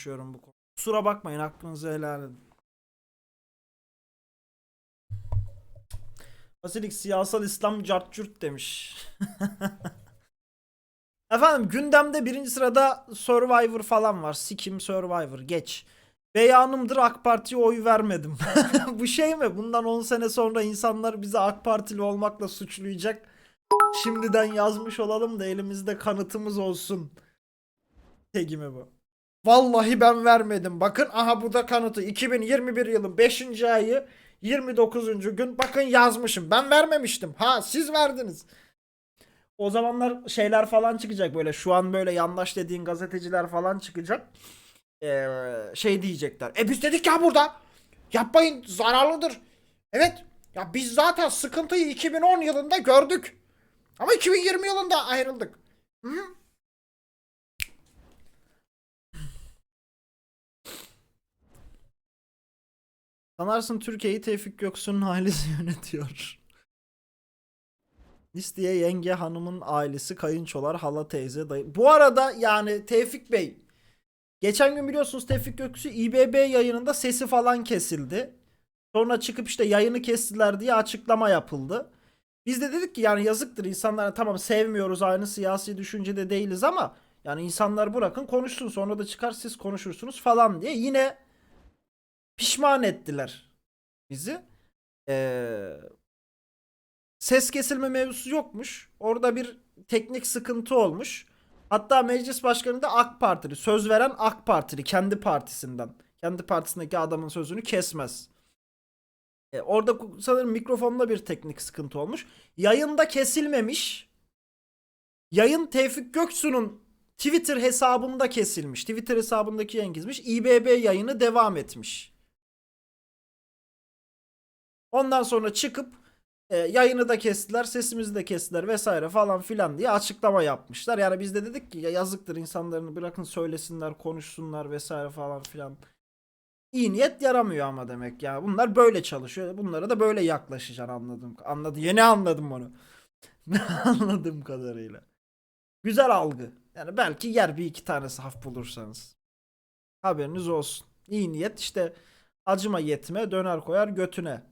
konuşuyorum bu konu. Kusura bakmayın hakkınızı helal edin. Basilik siyasal İslam cartçurt demiş. Efendim gündemde birinci sırada Survivor falan var. Sikim Survivor geç. Beyanımdır AK Parti'ye oy vermedim. Bu şey mi? Bundan 10 sene sonra insanlar bizi AK Partili olmakla suçlayacak. Şimdiden yazmış olalım da elimizde kanıtımız olsun. Tegi mi bu? Vallahi ben vermedim. Bakın aha bu da kanıtı. 2021 yılın 5. ayı 29. gün bakın yazmışım. Ben vermemiştim. Ha siz verdiniz. O zamanlar şeyler falan çıkacak böyle. Şu an böyle yandaş dediğin gazeteciler falan çıkacak. Ee, şey diyecekler. E biz dedik ya burada. Yapmayın zararlıdır. Evet. Ya biz zaten sıkıntıyı 2010 yılında gördük. Ama 2020 yılında ayrıldık. Hı? Sanarsın Türkiye'yi Tevfik Göksu'nun ailesi yönetiyor. Listeye yenge hanımın ailesi, kayınçolar, hala teyze, dayı. Bu arada yani Tevfik Bey Geçen gün biliyorsunuz Tevfik Göksu İBB yayınında sesi falan kesildi. Sonra çıkıp işte yayını kestiler diye açıklama yapıldı. Biz de dedik ki yani yazıktır insanlara tamam sevmiyoruz aynı siyasi düşüncede değiliz ama yani insanlar bırakın konuşsun sonra da çıkar siz konuşursunuz falan diye yine pişman ettiler bizi. Ee, ses kesilme mevzusu yokmuş. Orada bir teknik sıkıntı olmuş. Hatta meclis başkanı da AK Partili. Söz veren AK Partili. Kendi partisinden. Kendi partisindeki adamın sözünü kesmez. E, orada sanırım mikrofonda bir teknik sıkıntı olmuş. Yayında kesilmemiş. Yayın Tevfik Göksu'nun Twitter hesabında kesilmiş. Twitter hesabındaki yayın kesilmiş. İBB yayını devam etmiş. Ondan sonra çıkıp e, yayını da kestiler, sesimizi de kestiler vesaire falan filan diye açıklama yapmışlar. Yani biz de dedik ki ya yazıktır insanlarını bırakın söylesinler, konuşsunlar vesaire falan filan. İyi niyet yaramıyor ama demek ya. Bunlar böyle çalışıyor. Bunlara da böyle yaklaşacaksın anladım. Anladı. Yeni anladım onu. Anladığım kadarıyla. Güzel algı. Yani belki yer bir iki tane saf bulursanız. Haberiniz olsun. İyi niyet işte acıma yetme döner koyar götüne.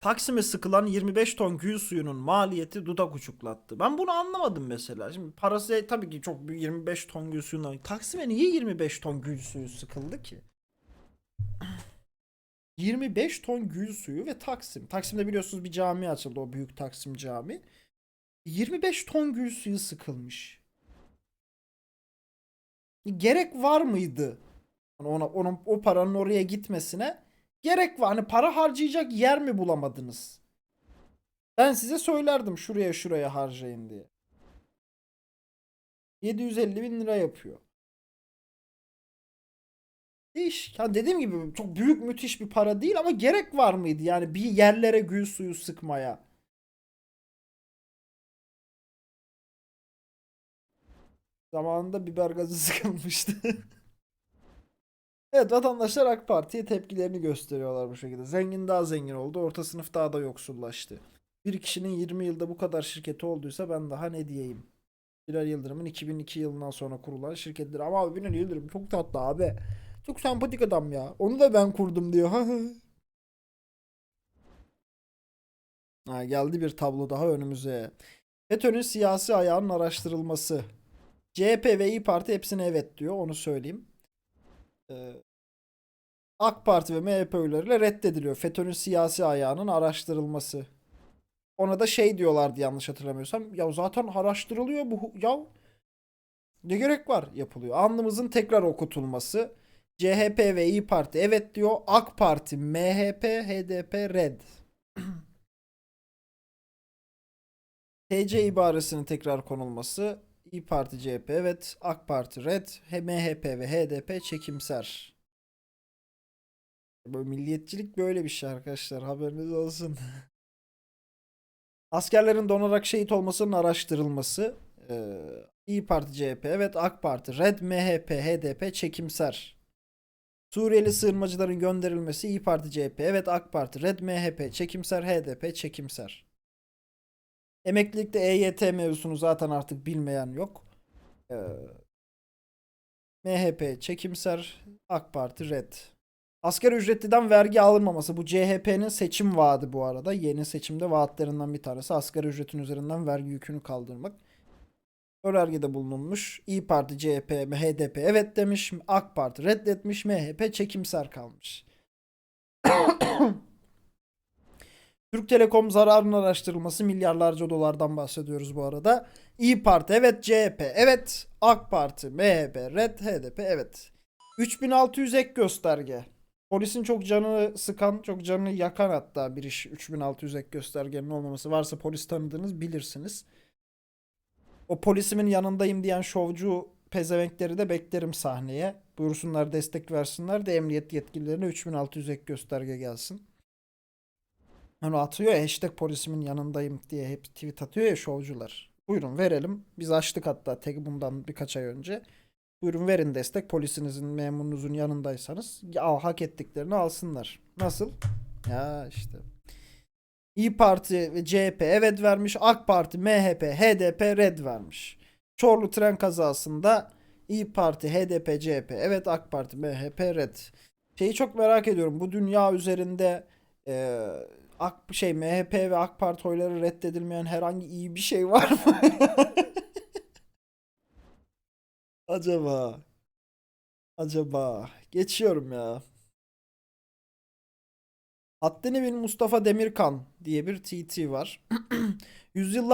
Taksim'e sıkılan 25 ton gül suyunun maliyeti dudak uçuklattı. Ben bunu anlamadım mesela. Şimdi parası tabii ki çok büyük 25 ton gül suyundan. Taksim'e niye 25 ton gül suyu sıkıldı ki? 25 ton gül suyu ve Taksim. Taksim'de biliyorsunuz bir cami açıldı o büyük Taksim cami. 25 ton gül suyu sıkılmış. Gerek var mıydı? Hani ona, onun, o paranın oraya gitmesine gerek var. Hani para harcayacak yer mi bulamadınız? Ben size söylerdim şuraya şuraya harcayın diye. 750 bin lira yapıyor. İş. Ya dediğim gibi çok büyük müthiş bir para değil ama gerek var mıydı? Yani bir yerlere gül suyu sıkmaya. Zamanında biber gazı sıkılmıştı. Evet vatandaşlar AK Parti'ye tepkilerini gösteriyorlar bu şekilde. Zengin daha zengin oldu, orta sınıf daha da yoksullaştı. Bir kişinin 20 yılda bu kadar şirketi olduysa ben daha ne diyeyim. Bilal Yıldırım'ın 2002 yılından sonra kurulan şirketleri. Ama abi Bilal Yıldırım çok tatlı abi. Çok sempatik adam ya. Onu da ben kurdum diyor. ha, geldi bir tablo daha önümüze. FETÖ'nün siyasi ayağının araştırılması. CHP ve İyi Parti hepsine evet diyor. Onu söyleyeyim. Ee, AK Parti ve MHP oylarıyla reddediliyor. FETÖ'nün siyasi ayağının araştırılması. Ona da şey diyorlardı yanlış hatırlamıyorsam. Ya zaten araştırılıyor bu. Ya ne gerek var yapılıyor. Alnımızın tekrar okutulması. CHP ve İyi Parti evet diyor. AK Parti, MHP, HDP red. TC ibaresinin tekrar konulması. İyi Parti CHP evet. AK Parti red. MHP ve HDP çekimser. Böyle milliyetçilik böyle bir şey arkadaşlar. Haberiniz olsun. Askerlerin donarak şehit olmasının araştırılması. Ee, İyi Parti CHP evet. AK Parti red. MHP HDP çekimser. Suriyeli sığınmacıların gönderilmesi İyi Parti CHP evet. AK Parti red. MHP çekimser. HDP çekimser. Emeklilikte EYT mevzusunu zaten artık bilmeyen yok. Ee, MHP çekimser, AK Parti red. Asgari ücretliden vergi alınmaması. Bu CHP'nin seçim vaadi bu arada. Yeni seçimde vaatlerinden bir tanesi. Asgari ücretin üzerinden vergi yükünü kaldırmak. Önergede bulunmuş. İyi Parti, CHP, HDP evet demiş. AK Parti reddetmiş. MHP çekimser kalmış. Türk Telekom zararının araştırılması milyarlarca dolardan bahsediyoruz bu arada. İyi Parti evet, CHP evet, AK Parti, MHP, Red, HDP evet. 3600 ek gösterge. Polisin çok canını sıkan, çok canını yakan hatta bir iş 3600 ek göstergenin olmaması. Varsa polis tanıdığınız bilirsiniz. O polisimin yanındayım diyen şovcu pezevenkleri de beklerim sahneye. Buyursunlar destek versinler de emniyet yetkililerine 3600 ek gösterge gelsin. Hani atıyor ya hashtag polisimin yanındayım diye hep tweet atıyor ya şovcular. Buyurun verelim. Biz açtık hatta tek bundan birkaç ay önce. Buyurun verin destek polisinizin memurunuzun yanındaysanız ya, hak ettiklerini alsınlar. Nasıl? Ya işte. İyi Parti ve CHP evet vermiş. AK Parti, MHP, HDP red vermiş. Çorlu tren kazasında İyi Parti, HDP, CHP evet AK Parti, MHP red. Şeyi çok merak ediyorum. Bu dünya üzerinde e, AK şey MHP ve AK Parti oyları reddedilmeyen herhangi iyi bir şey var mı? Acaba? Acaba? Geçiyorum ya. Haddini bil Mustafa Demirkan diye bir TT var. Yüzyıllar